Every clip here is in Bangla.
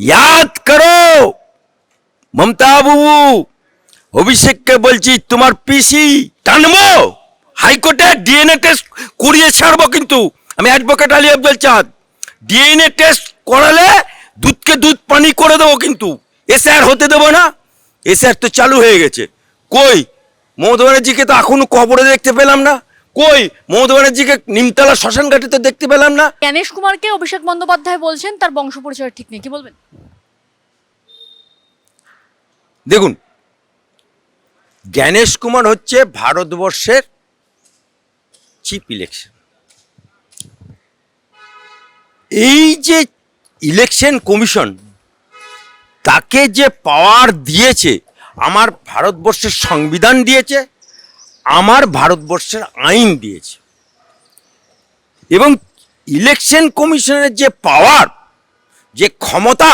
ইয়াদ করো মমতা বাবু অভিষেককে বলছি তোমার পিসি টানবো হাইকোর্টে ডিএনএ টেস্ট করিয়ে ছাড়বো কিন্তু আমি অ্যাডভোকেট আলী আব্দুল চাঁদ ডিএনএ টেস্ট করালে দুধকে দুধ পানি করে দেবো কিন্তু এসআর হতে দেবো না এসআর তো চালু হয়ে গেছে কই মমতা ব্যানার্জিকে তো এখনও কবরে দেখতে পেলাম না কই? মমতা ব্যানার্জিকে নিমতলা শ্মশান ঘাটিতে দেখতে পেলাম না। জ্ঞানেশ কুমারকে অভিষেক বন্দ্যোপাধ্যায় বলছেন তার বংশ পরিচয় ঠিক নেই কি বলবেন? দেখুন জ্ঞানেশ কুমার হচ্ছে ভারতবর্ষের চিফ ইলেকশন এই যে ইলেকশন কমিশন তাকে যে পাওয়ার দিয়েছে আমার ভারতবর্ষের সংবিধান দিয়েছে আমার ভারতবর্ষের আইন দিয়েছে। এবং ইলেকশন কমিশনের যে পাওয়ার যে ক্ষমতা,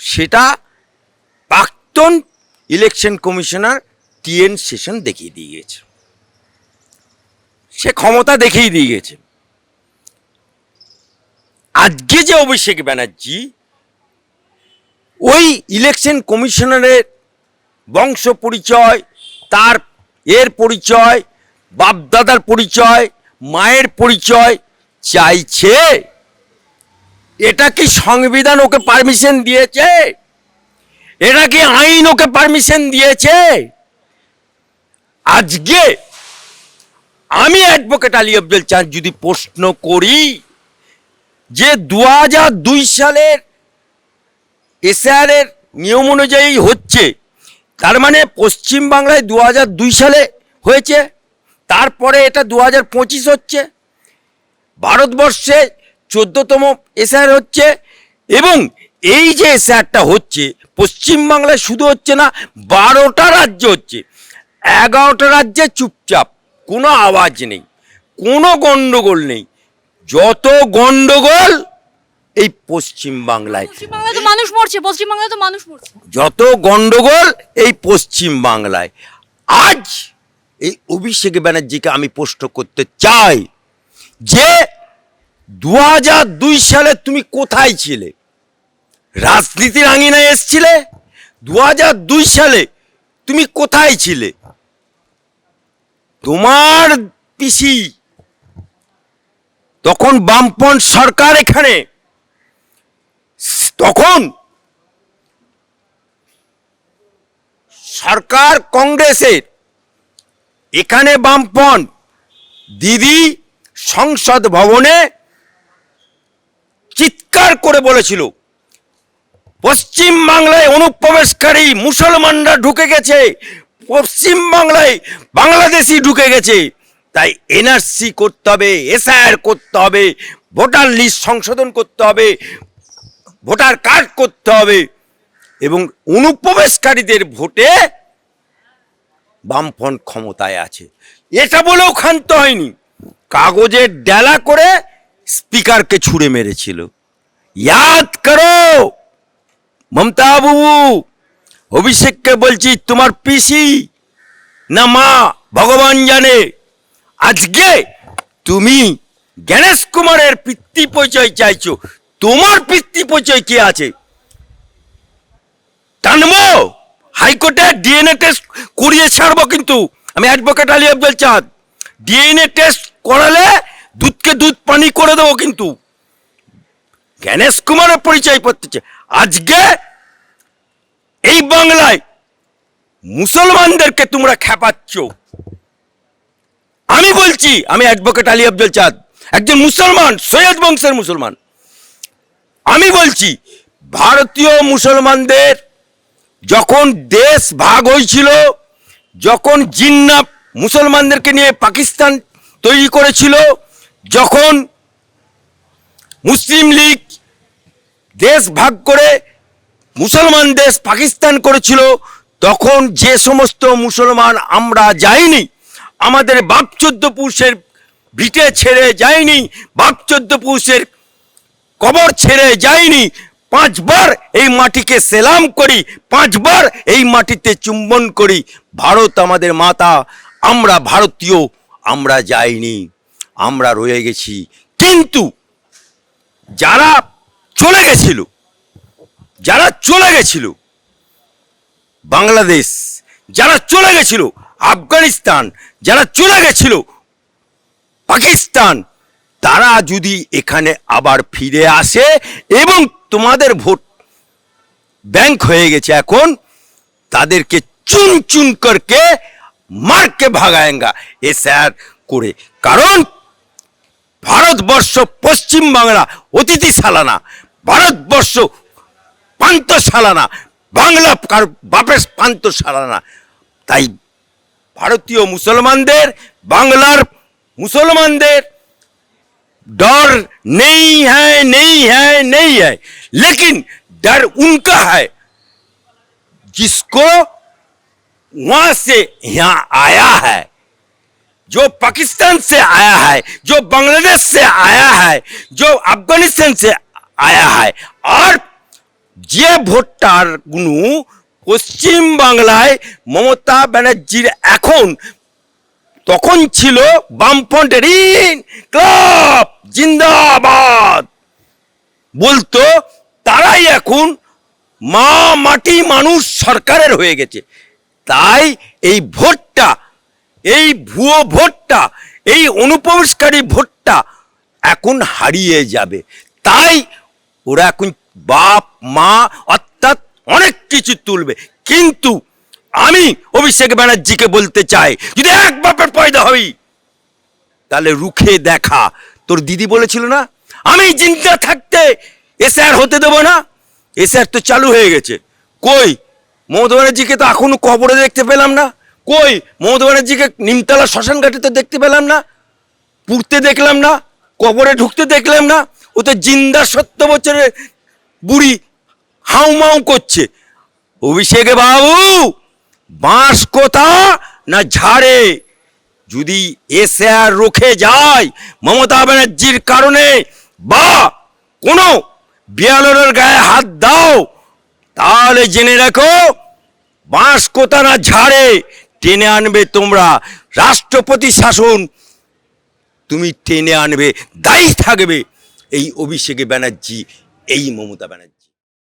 সেটা প্রাক্তন ইলেকশন কমিশনার টিএন সেশন দেখিয়ে দিয়ে গেছে সে ক্ষমতা দেখিয়ে দিয়ে গেছে আজকে যে অভিষেক ব্যানার্জি, ওই ইলেকশন কমিশনারের বংশ পরিচয়, তার এর পরিচয়, বাপদাদার পরিচয়, মায়ের পরিচয় চাইছে। এটা কি সংবিধান ওকে পারমিশন দিয়েছে? এটা কি আইন ওকে পারমিশন দিয়েছে? আজকে আমি অ্যাডভোকেট আলী আব্দুল চাঁদ যদি প্রশ্ন করি যে দু দুই সালের এসআর এর নিয়ম অনুযায়ী হচ্ছে তার মানে পশ্চিম বাংলায় দু দুই সালে হয়েছে, তারপরে এটা দু হাজার পঁচিশ হচ্ছে, ভারতবর্ষে চোদ্দতম এসআর হচ্ছে এবং এই যে এসআরটা হচ্ছে পশ্চিমবাংলায় শুধু হচ্ছে না, বারোটা রাজ্য হচ্ছে। এগারোটা রাজ্যে চুপচাপ, কোনো আওয়াজ নেই, কোনো গন্ডগোল নেই। যত গন্ডগোল এই পশ্চিমবাংলায় পশ্চিমবাংলায় তো মানুষ মরছে পশ্চিমবাংলায় তো মানুষ মরছে। যত গন্ডগোল এই পশ্চিম বাংলায়। আজ এই অভিষেক ব্যানার্জিকে আমি প্রশ্ন করতে চাই যে দু দুই সালে তুমি কোথায় ছিলে? রাজনীতির আঙিনায় এসছিলে? দু দুই সালে তুমি কোথায় ছিলে? তোমার পিসি তখন বামপন সরকার এখানে তখন সরকার কংগ্রেসের এখানে বামপন দিদি সংসদ ভবনে চিৎকার করে বলেছিল, পশ্চিম বাংলায় অনুপ্রবেশকারী মুসলমানরা ঢুকে গেছে, পশ্চিম বাংলায় বাংলাদেশি ঢুকে গেছে, তাই এনআরসি করতে হবে, এসআইআর করতে হবে, ভোটার লিস্ট সংশোধন করতে হবে ভোটার কার্ড করতে হবে। এবং অনুপ্রবেশকারীদের ভোটে বামফ্রন্ট ক্ষমতায় আছে। এটা বলেও ক্ষান্ত হয়নি। কাগজের ডেলা করে স্পিকারকে ছুঁড়ে মেরেছিল। ইয়াদ করো মমতা বাবু অভিষেককে বলছি, তোমার পিসি না মা ভগবান জানে। আজকে তুমি গণেশ কুমারের পিতৃ পরিচয় চাইছো। তোমার পিতৃ পরিচয় কি আছে? টানবো! হাইকোর্টে ডিএনএ টেস্ট করিয়ে ছাড়বো কিন্তু। আমি অ্যাডভোকেট আলী আব্দুল চাঁদ। ডিএনএ টেস্ট করালে দুধকে দুধ পানি করে দেবো কিন্তু। গণেশ কুমারের পরিচয় পড়তেছে আজকে এই বাংলায় মুসলমানদেরকে তোমরা খেপাচ্ছ আমি বলছি, আমি অ্যাডভোকেট আলী আব্দুল চাঁদ। একজন মুসলমান, সৈয়দ বংশের মুসলমান। আমি বলছি, ভারতীয় মুসলমানদের যখন দেশ ভাগ হয়েছিল, যখন জিন্না মুসলমানদেরকে নিয়ে পাকিস্তান তৈরি করেছিল, যখন মুসলিম লীগ দেশ ভাগ করে মুসলমান দেশ পাকিস্তান করেছিল, তখন যে সমস্ত মুসলমান আমরা যাইনি, আমাদের বাপ চোদ্দ পুরুষের ভিটে ছেড়ে যায়নি বাপ চোদ্দ পুরুষের কবর ছেড়ে যায়নি পাঁচবার এই মাটিকে সেলাম করি, পাঁচবার এই মাটিতে চুম্বন করি। ভারত আমাদের মাতা, আমরা ভারতীয়, আমরা যাইনি, আমরা রয়ে গেছি। কিন্তু যারা চলে গেছিল, যারা চলে গেছিল, বাংলাদেশ, যারা চলে গেছিল, আফগানিস্তান, যারা চলে গেছিল, পাকিস্তান তারা যদি এখানে আবার ফিরে আসে এবং তোমাদের ভোট ব্যাংক হয়ে গেছে এখন, তাদেরকে চুন চুন করকে মারকে ভাগায়েঙ্গা। এ স্যার করে। কারণ ভারতবর্ষ পশ্চিম বাংলা অতিথি সালানা, ভারতবর্ষ পান্ত সালানা, বাংলা কার বাপের পান্ত সালানা। তাই ভারতীয় মুসলমানদের, বাংলার মুসলমানদের डर नहीं है नहीं है नहीं है लेकिन डर उनका है जिसको वहां से यहाँ आया है जो पाकिस्तान से आया है जो बांग्लादेश से आया है जो अफगानिस्तान से आया है और যে ভোটটার গুলো পশ্চিম বাংলায় মমতা ব্যানার্জির এখন তখন ছিল বামফ্রন্টের ক্লাব জিন্দাবাদ। বলতো, তারাই এখন মা মাটি মানুষ সরকারের হয়ে গেছে। তাই এই ভোটটা, এই ভুয়ো ভোটটা, এই অনুপ্রবেশকারী ভোটটা এখন হারিয়ে যাবে। তাই ওরা এখন বাপ, মা, অর্থাৎ অনেক কিছু তুলবে। কিন্তু আমি অভিষেক ব্যানার্জিকে বলতে চাই, যদি এক বাপের পয়দা হই, তাহলে রুখে দেখা। তোর দিদি বলেছিল না? আমি চিন্তা থাকতে এসে আর হতে দেবো না। এসে আর তো চালু হয়ে গেছে। কই? মমতা ব্যানার্জিকে তো এখনও কবরে দেখতে পেলাম না। কই? মমতা ব্যানার্জিকে নিমতলা শ্মশান ঘাটে তো দেখতে পেলাম না। পুড়তে দেখলাম না। কবরে ঢুকতে দেখলাম না। ও তো জিন্দা সত্য বছরের বুড়ি হাউমাউ করছে। অভিষেকে বাবু, বাঁশ কোথা না ঝাড়ে? যদি এসে আর রুখে যায় মমতা ব্যানার্জির কারণে বা কোনো বিয়ালোরের গায়ে হাত দাও, তাহলে জেনে রাখো বাঁশ কোথা না ঝাড়ে টেনে আনবে তোমরা। রাষ্ট্রপতি শাসন, তুমি টেনে আনবে, দায়ী থাকবে এই অভিষেক ব্যানার্জি, এই মমতা ব্যানার্জি।